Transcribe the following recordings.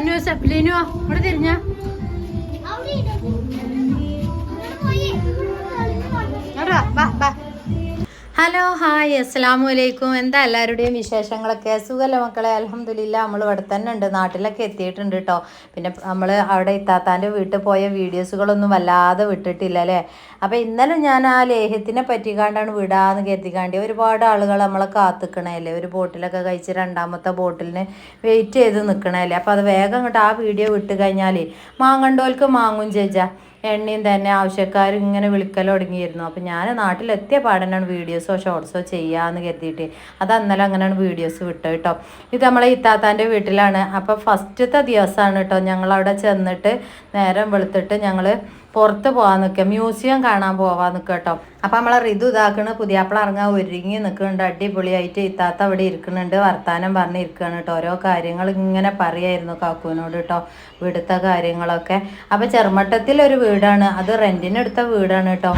മിന്നു സെഫ്ലിനു ഇവിടെ തിരിഞ്ഞ. Hello hi അസ്സാം വലൈക്കും എന്താ എല്ലാവരുടെയും വിശേഷങ്ങളൊക്കെ? സുഖമല്ല മക്കളെ? അലഹമ്മദില്ല നമ്മൾ ഇവിടെ തന്നെ ഉണ്ട്. നാട്ടിലൊക്കെ എത്തിയിട്ടുണ്ട് കേട്ടോ പിന്നെ നമ്മൾ അവിടെ ഇത്താത്താന്റെ വീട്ടിൽ പോയ വീഡിയോസുകളൊന്നും വല്ലാതെ വിട്ടിട്ടില്ല അല്ലേ? അപ്പോൾ ഇന്നലെ ഞാൻ ആ ലേഹ്യത്തിനെ പറ്റിക്കാണ്ടാണ് വിടാന്ന് കരുതിക്കാണ്ടി ഒരുപാട് ആളുകൾ നമ്മളെ കാത്തിക്കണല്ലേ ഒരു ബോട്ടിലൊക്കെ കഴിച്ച് രണ്ടാമത്തെ ബോട്ടിലിന് വെയിറ്റ് ചെയ്ത് നിൽക്കണല്ലേ അപ്പോൾ അത് വേഗം ഇങ്ങോട്ട് ആ വീഡിയോ വിട്ട് കഴിഞ്ഞാൽ മാങ്ങണ്ടോൽക്ക് മാങ്ങും ചേച്ചാ എണ്ണയും തന്നെ ആവശ്യക്കാർ ഇങ്ങനെ വിളിക്കൽ തുടങ്ങിയിരുന്നു. അപ്പം ഞാൻ നാട്ടിലെത്തിയ പാടനാണ് വീഡിയോസോ ഷോർട്സോ ചെയ്യാമെന്ന് കരുതിയിട്ട്. അത് അന്നലെ അങ്ങനെയാണ് വീഡിയോസ് വിട്ടത് കേട്ടോ ഇത് നമ്മളെ ഇത്താത്താന്റെ വീട്ടിലാണ്. അപ്പോൾ ഫസ്റ്റത്തെ ദിവസമാണ് കേട്ടോ ഞങ്ങളവിടെ ചെന്നിട്ട് നേരം വെളുത്തിട്ട് ഞങ്ങൾ പുറത്ത് പോകാൻ നിൽക്കുക മ്യൂസിയം കാണാൻ പോവാൻ നിൽക്കുക കേട്ടോ. അപ്പം നമ്മളെ ഋതു ഇതാക്കണ് പുതിയാപ്പിള ഇറങ്ങാൻ ഒരുങ്ങി നിൽക്കുന്നുണ്ട് അടിപൊളിയായിട്ട് ഇത്താത്ത അവിടെ ഇരിക്കുന്നുണ്ട് വർത്താനം പറഞ്ഞ് ഇരിക്കുകയാണ് കേട്ടോ. ഓരോ കാര്യങ്ങൾ ഇങ്ങനെ പറയായിരുന്നു കാക്കുവിനോട് കേട്ടോ ഇവിടുത്തെ കാര്യങ്ങളൊക്കെ. അപ്പം ചെറുമട്ടത്തിൽ ഒരു വീടാണ് അത് റെന്റിനെടുത്ത വീടാണ് കേട്ടോ.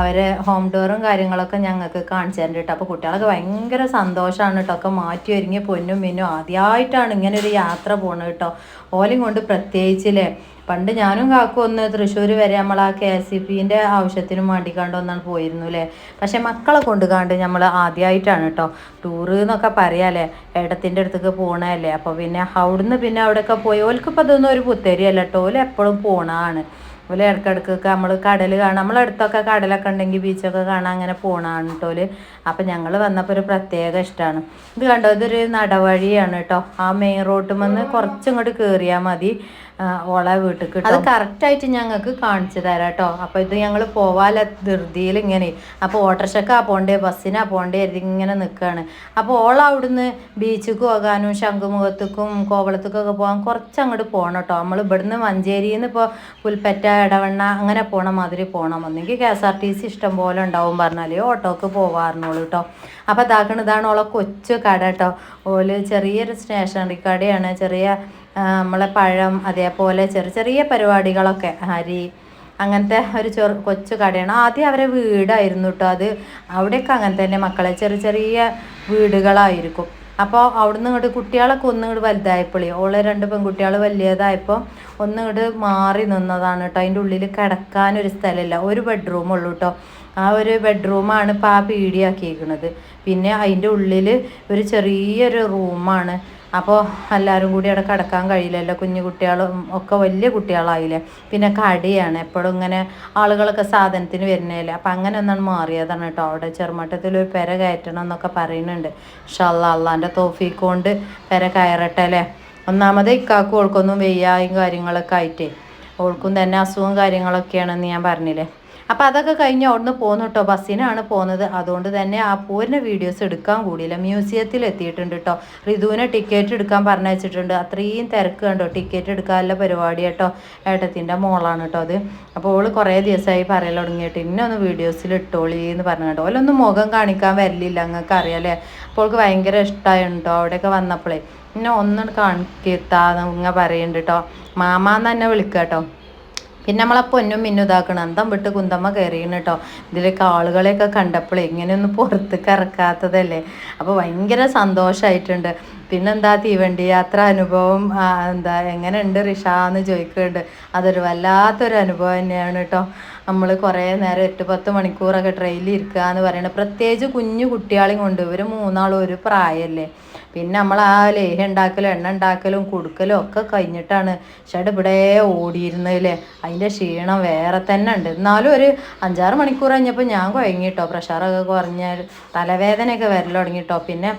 അവർ ഹോം ഡോറും കാര്യങ്ങളൊക്കെ ഞങ്ങൾക്ക് കാണിച്ചു തരുന്നുണ്ട് കേട്ടോ. അപ്പോൾ കുട്ടികൾക്ക് ഭയങ്കര സന്തോഷമാണ് കേട്ടോ. ഒക്കെ മാറ്റി ഒരുങ്ങിയ പൊന്നും മിന്നും ആദ്യമായിട്ടാണ് ഇങ്ങനെ ഒരു യാത്ര പോണത് കേട്ടോ. ഓലും കൊണ്ട് പ്രത്യേകിച്ചില്ലേ പണ്ട് ഞാനും കാക്കും ഒന്ന് തൃശ്ശൂർ വരെ നമ്മൾ ആ കെ എസ് സി പിന്റെ ആവശ്യത്തിനും വേണ്ടിക്കാണ്ട് ഒന്നാണ് പോയിരുന്നു അല്ലേ പക്ഷെ മക്കളെ കൊണ്ട് കണ്ട് നമ്മൾ ആദ്യമായിട്ടാണ് കേട്ടോ ടൂറ് എന്നൊക്കെ പറയാല്ലേ? ഏട്ടത്തിന്റെ അടുത്തേക്ക് പോണല്ലേ അപ്പോൾ പിന്നെ അവിടുന്ന് പിന്നെ അവിടെയൊക്കെ പോയി. ഓൽക്കിപ്പോൾ അതൊന്നും ഒരു പുത്തരിയല്ല കേട്ടോ ഓലെപ്പോഴും എപ്പോഴും ഓൽ ഇടയ്ക്കിടയ്ക്കൊക്കെ നമ്മൾ കടൽ കാണാം നമ്മളടുത്തൊക്കെ കടലൊക്കെ ഉണ്ടെങ്കിൽ ബീച്ചൊക്കെ കാണാൻ അങ്ങനെ പോണാണ് കേട്ടോൽ അപ്പം ഞങ്ങൾ വന്നപ്പോൾ ഒരു പ്രത്യേക ഇഷ്ടമാണ് ഇത് കണ്ടോ? ഇതൊരു നടവഴിയാണ് കേട്ടോ ആ മെയിൻ റോട്ടിൽ വന്ന് കുറച്ചിങ്ങോട്ട് കയറിയാൽ മതി. ഓള വീട്ടിൽ അത് കറക്റ്റായിട്ട് ഞങ്ങൾക്ക് കാണിച്ചു തരാം കേട്ടോ അപ്പോൾ ഇത് ഞങ്ങൾ പോവാല ധൃതിയിൽ ഇങ്ങനെ. അപ്പോൾ ഓട്ടോറിക്ഷക്കാ പോണ്ടേ ബസ്സിനാ കരുതി ഇങ്ങനെ നിൽക്കുകയാണ് അപ്പോൾ ഓൾ അവിടുന്ന് ബീച്ചിക്ക് പോകാനും ശംഖുമുഖത്തേക്കും കോവളത്തേക്കൊക്കെ പോകാൻ കുറച്ച് അങ്ങോട്ട് പോകണം കേട്ടോ നമ്മൾ ഇവിടുന്ന് മഞ്ചേരിയിൽ നിന്ന് ഇപ്പോൾ പുൽപ്പറ്റ ഇടവണ്ണ അങ്ങനെ പോണ മാതിരി പോകണം ഒന്നെങ്കിൽ K S R T C ഇഷ്ടം പോലെ ഉണ്ടാവും പറഞ്ഞാലേ ഓട്ടോക്ക് പോവാറുള്ളൂ കേട്ടോ അപ്പോൾ ഇതാക്കണ ഇതാണ് ഓളെ കൊച്ചു കട കേട്ടോ ഓൽ ചെറിയൊരു സ്റ്റേഷനറി കടയാണ്. ചെറിയ നമ്മളെ പഴം അതേപോലെ ചെറിയ ചെറിയ പരിപാടികളൊക്കെ അരി അങ്ങനത്തെ ഒരു ചെറു കൊച്ചു കടയാണ്. ആദ്യം അവരെ വീടായിരുന്നു കേട്ടോ അത് അവിടെയൊക്കെ അങ്ങനെ തന്നെ മക്കളെ ചെറിയ ചെറിയ വീടുകളായിരിക്കും. അപ്പോൾ അവിടുന്ന് ഇങ്ങോട്ട് കുട്ടികളൊക്കെ ഒന്നും ഇങ്ങോട്ട് വലുതായപ്പോഴേ ഓളെ രണ്ട് പെൺകുട്ടികൾ വലിയതായപ്പോൾ ഒന്ന് ഇങ്ങോട്ട് മാറി നിന്നതാണ് കേട്ടോ. അതിന്റെ ഉള്ളിൽ കിടക്കാനൊരു സ്ഥലമില്ല ഒരു ബെഡ്റൂം ഉള്ളൂ കേട്ടോ. ആ ഒരു ബെഡ്റൂമാണ് ഇപ്പോൾ ആ പീടിയാക്കിയിരിക്കുന്നത് പിന്നെ അതിന്റെ ഉള്ളിൽ ഒരു ചെറിയൊരു റൂമാണ് അപ്പോൾ എല്ലാവരും കൂടി അവിടെ കിടക്കാൻ കഴിയില്ലല്ലോ. കുഞ്ഞു കുട്ടികളും ഒക്കെ വലിയ കുട്ടികളായില്ലേ? പിന്നെ കടിയാണ്. എപ്പോഴും ഇങ്ങനെ ആളുകളൊക്കെ സാധനത്തിന് വരുന്നതല്ലേ? അപ്പം അങ്ങനെ ഒന്നാണ് മാറിയതാണ് കേട്ടോ. അവിടെ ചെറുമട്ടത്തിൽ ഒരു പെര കയറ്റണം എന്നൊക്കെ പറയുന്നുണ്ട്. ഷല്ല അള്ളാന്റെ തോഫീക്ക് കൊണ്ട് പെര കയറട്ടെ അല്ലേ? ഒന്നാമത് ഇക്കാക്കും ഓൾക്കൊന്നും വെയ്യായും കാര്യങ്ങളൊക്കെ ആയിട്ടേ. ഓൾക്കും തന്നെ അസുഖവും കാര്യങ്ങളൊക്കെയാണെന്ന് ഞാൻ പറഞ്ഞില്ലേ? അപ്പോൾ അതൊക്കെ കഴിഞ്ഞ് അവിടുന്ന് പോന്നു കേട്ടോ ബസ്സിനാണ് പോകുന്നത് അതുകൊണ്ട് തന്നെ ആ പൂരിന്റെ വീഡിയോസ് എടുക്കാൻ കൂടിയില്ല. മ്യൂസിയത്തിൽ എത്തിയിട്ടുണ്ട് കേട്ടോ റിതുവിനെ ടിക്കറ്റ് എടുക്കാൻ പറഞ്ഞയച്ചിട്ടുണ്ട് അത്രയും തിരക്ക് കണ്ടോ? ടിക്കറ്റ് എടുക്കാനുള്ള പരിപാടി കേട്ടോ ഏട്ടത്തിന്റെ മോളാണ് കേട്ടോ അത്. അപ്പോൾ ഓൾ കുറേ ദിവസമായി പറയൽ തുടങ്ങിയിട്ട് ഇന്നെ ഒന്ന് വീഡിയോസിൽ ഇട്ടോളി എന്ന് പറഞ്ഞു കേട്ടോ. ഓലൊന്നും മുഖം കാണിക്കാൻ വരില്ല നിങ്ങൾക്ക് അറിയാലേ അപ്പോൾ ഓൾക്ക് ഭയങ്കര ഇഷ്ടമായിരുന്നു കേട്ടോ അവിടെയൊക്കെ വന്നപ്പോഴേ എന്നെ ഒന്നും കാണിക്കാന്ന് ഇങ്ങനെ പറയുന്നുണ്ട് കേട്ടോ മാമാന്ന് തന്നെ വിളിക്കുക കേട്ടോ പിന്നെ നമ്മളെ പൊന്നും മിന്നും ഇതാക്കണം. അന്തം വിട്ട് കുന്തമ്മ കയറിയാണ് കേട്ടോ ഇതിലേക്ക് ആളുകളെയൊക്കെ കണ്ടപ്പോൾ ഇങ്ങനെയൊന്നും പുറത്തേക്ക് ഇറക്കാത്തതല്ലേ? അപ്പോൾ ഭയങ്കര സന്തോഷമായിട്ടുണ്ട് പിന്നെന്താ തീവണ്ടി യാത്ര അനുഭവം എന്താ എങ്ങനെയുണ്ട് റിഷാന്ന് ചോദിക്കുന്നുണ്ട്. അതൊരു വല്ലാത്തൊരു അനുഭവം തന്നെയാണ് കേട്ടോ. നമ്മൾ കുറേ നേരം എട്ട് പത്ത് മണിക്കൂറൊക്കെ ട്രെയിനിൽ ഇരിക്കുക എന്ന് പറയുന്നത് പ്രത്യേകിച്ച് കുഞ്ഞു കുട്ടികളെയും കൊണ്ട് ഇവർ മൂന്നാളും ഒരു പ്രായമല്ലേ പിന്നെ നമ്മൾ ആ ലേഹ്യം ഉണ്ടാക്കലും എണ്ണ ഉണ്ടാക്കലും കൊടുക്കലും ഒക്കെ കഴിഞ്ഞിട്ടാണ് ഷഡ് ഇവിടെ ഓടിയിരുന്നതില്ലേ. അതിന്റെ ക്ഷീണം വേറെ തന്നെ ഉണ്ട്. എന്നാലും ഒരു അഞ്ചാറ് മണിക്കൂർ കഴിഞ്ഞപ്പോൾ ഞാൻ കുഴങ്ങിട്ടോ പ്രഷറൊക്കെ കുറഞ്ഞ തലവേദനയൊക്കെ വരൽ തുടങ്ങിട്ടോ പിന്നെ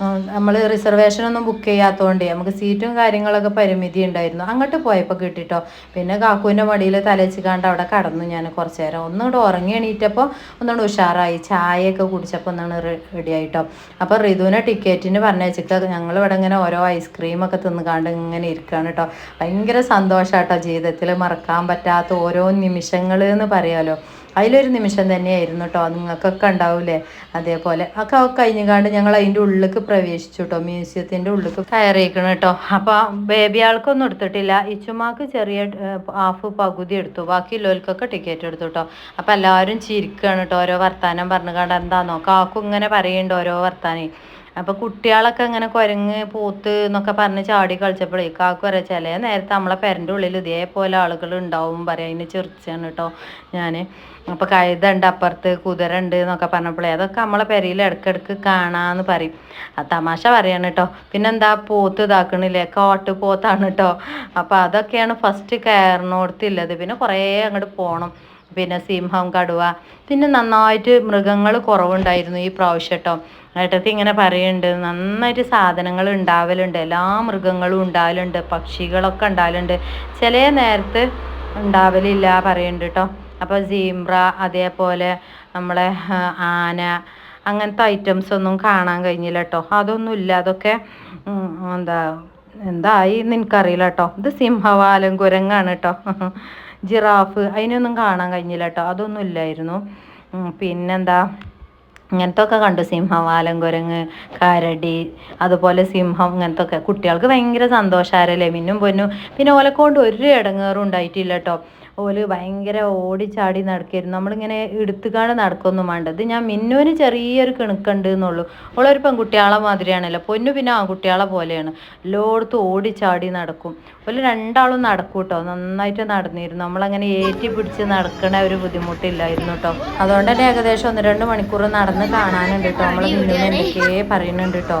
നമ്മൾ റിസർവേഷൻ ഒന്നും ബുക്ക് ചെയ്യാത്തതുകൊണ്ട് നമുക്ക് സീറ്റും കാര്യങ്ങളൊക്കെ പരിമിതി ഉണ്ടായിരുന്നു. അങ്ങോട്ട് പോയപ്പോൾ കിട്ടിട്ടോ. പിന്നെ കാക്കുവിന്റെ മടിയിൽ തലച്ചിക്കാണ്ട് അവിടെ കടന്നു ഞാൻ കുറച്ച് നേരം. ഒന്നുകൂടെ ഉറങ്ങി എണീറ്റപ്പോൾ ഒന്നുകൂടെ ഉഷാറായി. ചായയൊക്കെ കുടിച്ചപ്പോൾ ഒന്നാണ് റെഡി ആയിട്ടോ. അപ്പോൾ റിതുവിനെ ടിക്കറ്റിന് പറഞ്ഞേച്ചിട്ട് ഞങ്ങൾ ഇവിടെ ഇങ്ങനെ ഓരോ ഐസ്ക്രീമൊക്കെ തിന്നുകാണ്ട് ഇങ്ങനെ ഇരിക്കുകയാണ് കേട്ടോ ഭയങ്കര സന്തോഷാട്ടോ. ജീവിതത്തിൽ മറക്കാൻ പറ്റാത്ത ഓരോ നിമിഷങ്ങൾ എന്ന് പറയാലോ. അതിലൊരു നിമിഷം തന്നെയായിരുന്നു കേട്ടോ നിങ്ങൾക്കൊക്കെ ഉണ്ടാവൂലേ? അതേപോലെ. ഒക്കെ കഴിഞ്ഞുകാണ്ട് ഞങ്ങൾ അതിന്റെ ഉള്ളിലേക്ക് പ്രവേശിച്ചു കേട്ടോ മ്യൂസിയത്തിന്റെ ഉള്ളിലേക്ക് കയറിയിരിക്കണം കേട്ടോ അപ്പോൾ ബേബി ആൾക്കൊന്നും എടുത്തിട്ടില്ല. ഇച്ചുമാക്ക് ചെറിയ ഹാഫ് പകുതി എടുത്തു. ബാക്കിയുള്ളവർക്കൊക്കെ ടിക്കറ്റ് എടുത്തു കേട്ടോ അപ്പോൾ എല്ലാവരും ചിരിക്കുകയാണ് കേട്ടോ ഓരോ വർത്താനം പറഞ്ഞു കണ്ട് എന്താന്നോ. കാക്കും ഇങ്ങനെ പറയുന്നുണ്ട് ഓരോ വർത്താനം. അപ്പോൾ കുട്ടികളൊക്കെ ഇങ്ങനെ കുരങ്ങ് പോത്ത് എന്നൊക്കെ പറഞ്ഞ് ചാടി കളിച്ചപ്പോഴേ കാക്കു വരെ ചില നേരത്തെ നമ്മളെ പെരന്റെ ഉള്ളിൽ ഇതേപോലെ ആളുകൾ ഉണ്ടാവും പറയാം. അതിന് ചെറിച്ചാണ് കേട്ടോ ഞാൻ അപ്പോൾ കഴുതുണ്ട് അപ്പുറത്ത് കുതിര ഉണ്ട് എന്നൊക്കെ പറഞ്ഞപ്പോഴേ അതൊക്കെ നമ്മളെ പെരയിൽ ഇടയ്ക്കിടയ്ക്ക് കാണാമെന്ന് പറയും. ആ തമാശ പറയാണ് കേട്ടോ പിന്നെന്താ പോത്ത് ഇതാക്കണില്ലേ? കാട്ട് പോത്താണ് കേട്ടോ അപ്പോൾ അതൊക്കെയാണ് ഫസ്റ്റ് കയറിനോടത്തില്ലത് പിന്നെ കുറേ അങ്ങോട്ട് പോകണം പിന്നെ സിംഹം കടുവ പിന്നെ നന്നായിട്ട് മൃഗങ്ങൾ കുറവുണ്ടായിരുന്നു ഈ പ്രാവശ്യം കേട്ടോ ഏട്ടത്തി ഇങ്ങനെ പറയുന്നുണ്ട് നന്നായിട്ട് സാധനങ്ങൾ ഉണ്ടാവലുണ്ട് എല്ലാ മൃഗങ്ങളും ഉണ്ടാവലുണ്ട് പക്ഷികളൊക്കെ ഉണ്ടാവലുണ്ട്. ചില നേരത്ത് ഉണ്ടാവലില്ല പറയുന്നുണ്ട് കേട്ടോ അപ്പോൾ സീംബ്ര അതേപോലെ നമ്മളെ ആന അങ്ങനത്തെ ഐറ്റംസ് ഒന്നും കാണാൻ കഴിഞ്ഞില്ല കേട്ടോ അതൊന്നും ഇല്ല അതൊക്കെ എന്താ എന്തായി എനിക്കറിയില്ല കേട്ടോ ഇത് സിംഹവാലം കുരങ്ങാണ് കേട്ടോ ജിറാഫ് അതിനൊന്നും കാണാൻ കഴിഞ്ഞില്ല കേട്ടോ അതൊന്നും ഇല്ലായിരുന്നു. പിന്നെന്താ? ഇങ്ങനത്തെ ഒക്കെ കണ്ടു. സിംഹം കുരങ്ങ് കരടി അതുപോലെ സിംഹം ഇങ്ങനത്തെ ഒക്കെ കുട്ടികൾക്ക് ഭയങ്കര സന്തോഷമാരല്ലേ മിന്നും പൊന്നും. പിന്നെ ഓലക്കൊണ്ട് ഒരു ഇടങ്ങേറും ഉണ്ടായിട്ടില്ല കേട്ടോ ഓൽ ഭയങ്കര ഓടിച്ചാടി നടക്കായിരുന്നു. നമ്മളിങ്ങനെ എടുത്തുകാണ്ട് നടക്കൊന്നും വേണ്ട. ഇത് ഞാൻ മിന്നുവിന് ചെറിയൊരു കിണുക്കുണ്ട് എന്നുള്ളൂ. ഓളൊരു പെൺകുട്ടികളെ മാതിരിയാണല്ലോ. പൊന്നു പിന്നെ ആൺകുട്ടികളെ പോലെയാണ്. എല്ലായിടത്തും ഓടിച്ചാടി നടക്കും. ഓൽ രണ്ടാളും നടക്കും കേട്ടോ നന്നായിട്ട് നടന്നിരുന്നു. നമ്മളങ്ങനെ ഏറ്റി പിടിച്ച് നടക്കണ ഒരു ബുദ്ധിമുട്ടില്ലായിരുന്നു കേട്ടോ അതുകൊണ്ട് തന്നെ ഏകദേശം ഒന്ന് രണ്ട് മണിക്കൂർ നടന്ന് കാണാനുണ്ട് കേട്ടോ നമ്മൾ മിന്നുവിന് എന്തൊക്കെയേ പറയുന്നുണ്ട് കേട്ടോ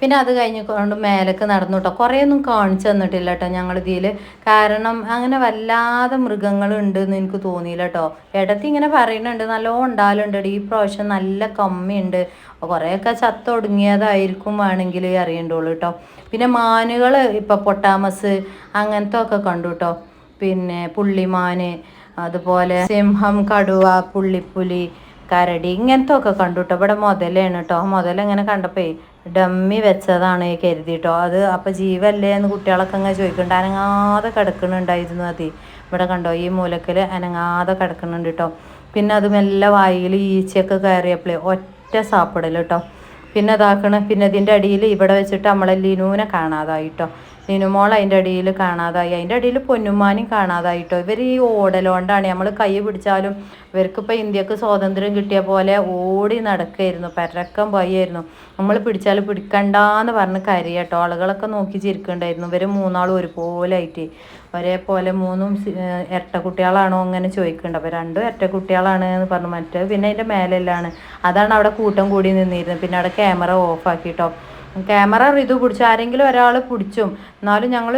പിന്നെ അത് കഴിഞ്ഞ് കൊണ്ട് മേലേക്ക് നടന്നു കേട്ടോ കുറേയൊന്നും കാണിച്ചു തന്നിട്ടില്ല കേട്ടോ ഞങ്ങൾ ഇതിൽ കാരണം അങ്ങനെ വല്ലാതെ മൃഗങ്ങളുണ്ട് എന്ന് എനിക്ക് തോന്നിയില്ല കേട്ടോ ഇടത്ത് ഇങ്ങനെ പറയുന്നുണ്ട് നല്ലോണം ഉണ്ടാലുണ്ട് ഈ പ്രാവശ്യം നല്ല കമ്മിയുണ്ട്. കുറേയൊക്കെ ചത്തൊടുങ്ങിയതായിരിക്കും വേണമെങ്കിൽ അറിയണ്ടുള്ളൂ കേട്ടോ പിന്നെ മാനുകൾ ഇപ്പോൾ പൊട്ടാമസ് അങ്ങനത്തെ ഒക്കെ കണ്ടു കേട്ടോ പിന്നെ പുള്ളിമാന് അതുപോലെ സിംഹം കടുവ പുള്ളിപ്പുലി കരടി ഇങ്ങനത്തെ ഒക്കെ കണ്ടുട്ടോ. ഇവിടെ മുതലാണ് കേട്ടോ മുതലിങ്ങനെ ഇങ്ങനെ കണ്ടപ്പോ ഡമ്മി വെച്ചതാണ് കരുതി കേട്ടോ അത് അപ്പൊ ജീവല്ലേ എന്ന് കുട്ടികളൊക്കെ അങ്ങനെ ചോദിക്കുന്നുണ്ട് അനങ്ങാതെ കിടക്കുന്നുണ്ടായിരുന്നു അത്. ഇവിടെ കണ്ടോ ഈ മൂലക്കൽ അനങ്ങാതെ കിടക്കുന്നുണ്ട് കേട്ടോ പിന്നെ അത് മെല്ലെ വായിൽ ഈച്ചയൊക്കെ കയറിയപ്പോഴേ ഒറ്റ സാപ്പിടൽ കേട്ടോ പിന്നെ ഇതാക്കണ. പിന്നെ ഇതിന്റെ അടിയിൽ ഇവിടെ വെച്ചിട്ട് നമ്മളെ ലിനുവിനെ കാണാതായിട്ടോ ലിനുമോൾ അതിന്റെ അടിയിൽ കാണാതായി. അതിന്റെ അടിയിൽ പൊന്നുമാനും കാണാതായിട്ടോ. ഇവർ ഈ ഓടലോണ്ടാണ്. നമ്മൾ കൈ പിടിച്ചാലും ഇവർക്കിപ്പോൾ ഇന്ത്യയ്ക്ക് സ്വാതന്ത്ര്യം കിട്ടിയ പോലെ ഓടി നടക്കായിരുന്നു. പരക്കം പോയായിരുന്നു. നമ്മൾ പിടിച്ചാൽ പിടിക്കണ്ടെന്ന് പറഞ്ഞ് കരയട്ടോ. ആളുകളൊക്കെ നോക്കി ചിരിക്കണ്ടായിരുന്നു. ഇവർ മൂന്നാളും ഒരുപോലെ ആയിട്ട് ഒരേപോലെ മൂന്നും ഇരട്ട കുട്ടികളാണോ അങ്ങനെ ചോദിക്കുന്നുണ്ട് അപ്പോൾ രണ്ടും ഇരട്ട കുട്ടികളാണ് എന്ന് പറഞ്ഞു. മറ്റേ പിന്നെ അതിന്റെ മേലെല്ലാണ്. അതാണ് അവിടെ കൂട്ടം കൂടി നിന്നിരുന്നത്. പിന്നെ അവിടെ ക്യാമറ ഓഫ് ആക്കിട്ടോ ക്യാമറ റിതു പിടിച്ചു ആരെങ്കിലും ഒരാൾ പിടിച്ചും. എന്നാലും ഞങ്ങൾ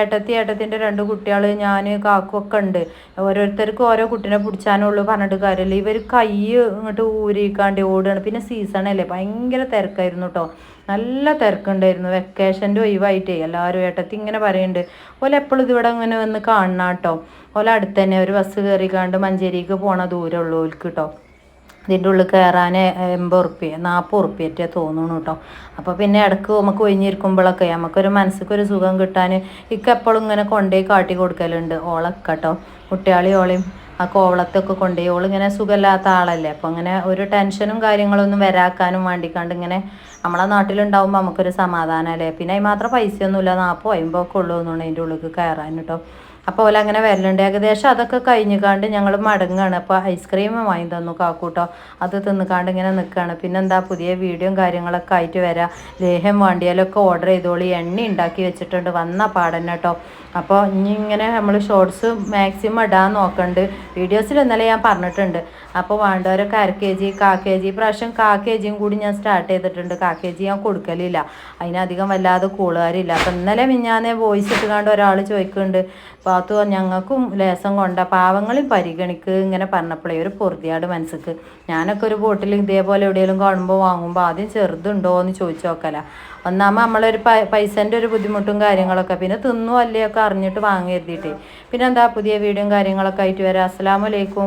ഏട്ടത്തി ഏട്ടത്തിന്റെ രണ്ട് കുട്ടികൾ ഞാൻ കാക്കുമൊക്കെ ഉണ്ട്. ഓരോരുത്തർക്കും ഓരോ കുട്ടീനെ പിടിച്ചാനുള്ളൂ പറഞ്ഞിട്ട് കാര്യമില്ല. ഇവർ കൈ ഇങ്ങോട്ട് ഊരിക്കാണ്ട് ഓടുകയാണ്. പിന്നെ സീസണല്ലേ ഭയങ്കര തിരക്കായിരുന്നു കേട്ടോ നല്ല തിരക്കുണ്ടായിരുന്നു. വെക്കേഷന്റെ ഒഴിവായിട്ടേ എല്ലാവരും ഏട്ടത്തി ഇങ്ങനെ പറയുന്നുണ്ട് ഓല എപ്പോഴും ഇതിവിടെ ഇങ്ങനെ വന്ന് കാണണം കേട്ടോ ഓല അടുത്ത് തന്നെ ഒരു ബസ് കയറിക്കാണ്ട് മഞ്ചേരിക്ക് പോണ ദൂരമുള്ളൂ ഓൽക്ക് കേട്ടോ ഇതിന്റെ ഉള്ളിൽ കയറാൻ എൺപത് ഉറുപ്പ്യ നാൽപ്പത് ഉറുപ്പ്യറ്റേ തോന്നുന്നു കേട്ടോ അപ്പോൾ പിന്നെ ഇടയ്ക്ക് നമുക്ക് ഒഴിഞ്ഞിരിക്കുമ്പോഴൊക്കെ നമുക്കൊരു മനസ്സിക്കൊരു സുഖം കിട്ടാൻ ഇക്ക എപ്പോഴും ഇങ്ങനെ കൊണ്ടേ കാട്ടി കൊടുക്കലുണ്ട്. ഓളൊക്കെ കേട്ടോ കുട്ടികളി ഓളയും ആ കോവളത്തൊക്കെ കൊണ്ടുപോയി ഓളിങ്ങനെ സുഖമില്ലാത്ത ആളല്ലേ. അപ്പോൾ അങ്ങനെ ഒരു ടെൻഷനും കാര്യങ്ങളൊന്നും വരാക്കാനും വേണ്ടിക്കാണ്ട് ഇങ്ങനെ നമ്മളെ നാട്ടിലുണ്ടാവുമ്പോൾ നമുക്കൊരു സമാധാനമല്ലേ പിന്നെ അതിന് മാത്രം പൈസയൊന്നുമില്ല നാൽപ്പോ അമ്പോ ഒക്കെ ഉള്ളൂ എന്നുണ്ടെങ്കിൽ അതിന്റെ ഉള്ളിൽ കയറാൻ കേട്ടോ അപ്പോൾ അങ്ങനെ വരലുണ്ട്. ഏകദേശം അതൊക്കെ കഴിഞ്ഞുകാണ്ട് ഞങ്ങൾ മടങ്ങുകയാണ് അപ്പോൾ ഐസ്ക്രീം വാങ്ങി തന്നു കാക്കൂട്ടോ. അത് തിന്നുകാണ്ട് ഇങ്ങനെ നിൽക്കുകയാണ് പിന്നെന്താ പുതിയ വീഡിയോയും കാര്യങ്ങളൊക്കെ ആയിട്ട് വരാം. ലേഹം വേണ്ടിയാലൊക്കെ ഓർഡർ ചെയ്തോളി. എണ്ണ ഉണ്ടാക്കി വെച്ചിട്ടുണ്ട്. വന്ന പാടന്നെ കേട്ടോ അപ്പോൾ ഇനി ഇങ്ങനെ നമ്മൾ ഷോർട്സ് മാക്സിമം ഇടാൻ നോക്കുന്നുണ്ട് വീഡിയോസിൽ ഇന്നലെ ഞാൻ പറഞ്ഞിട്ടുണ്ട്. അപ്പോൾ വേണ്ടവരൊക്കെ അര കെ ജി കാ കെ ജി പ്രാവശ്യം കാ കെ ജിയും കൂടി ഞാൻ സ്റ്റാർട്ട് ചെയ്തിട്ടുണ്ട്. കാ കെ ജി ഞാൻ കൊടുക്കലില്ല. അതിനധികം വല്ലാതെ കൂളുകാരില്ല അപ്പം ഇന്നലെ മിഞ്ഞാന്നേ വോയിസ് ഇട്ടുകാണ്ട് ഒരാൾ ചോദിക്കുന്നുണ്ട് പാത്തു ഞങ്ങൾക്കും ലേസം കൊണ്ട പാവങ്ങളെയും പരിഗണിക്ക് ഇങ്ങനെ പറഞ്ഞപ്പോഴേ ഒരു പൊറുതിയാട് മനസ്സിക്ക്. ഞാനൊക്കെ ഒരു ബോട്ടിൽ ഇതേപോലെ എവിടെയെങ്കിലും കാണുമ്പോൾ വാങ്ങുമ്പോൾ ആദ്യം ചെറുതുണ്ടോ എന്ന് ചോദിച്ചു നോക്കല. ഒന്നാമ നമ്മളൊരു പ പൈസന്റെ ഒരു ബുദ്ധിമുട്ടും കാര്യങ്ങളൊക്കെ പിന്നെ തിന്നു അല്ലേ ഒക്കെ അറിഞ്ഞിട്ട് വാങ്ങി എഴുതിയിട്ടേ പിന്നെ എന്താ പുതിയ വീഡിയോയും കാര്യങ്ങളൊക്കെ ആയിട്ട് വരാം. അസ്സലാമലൈക്കും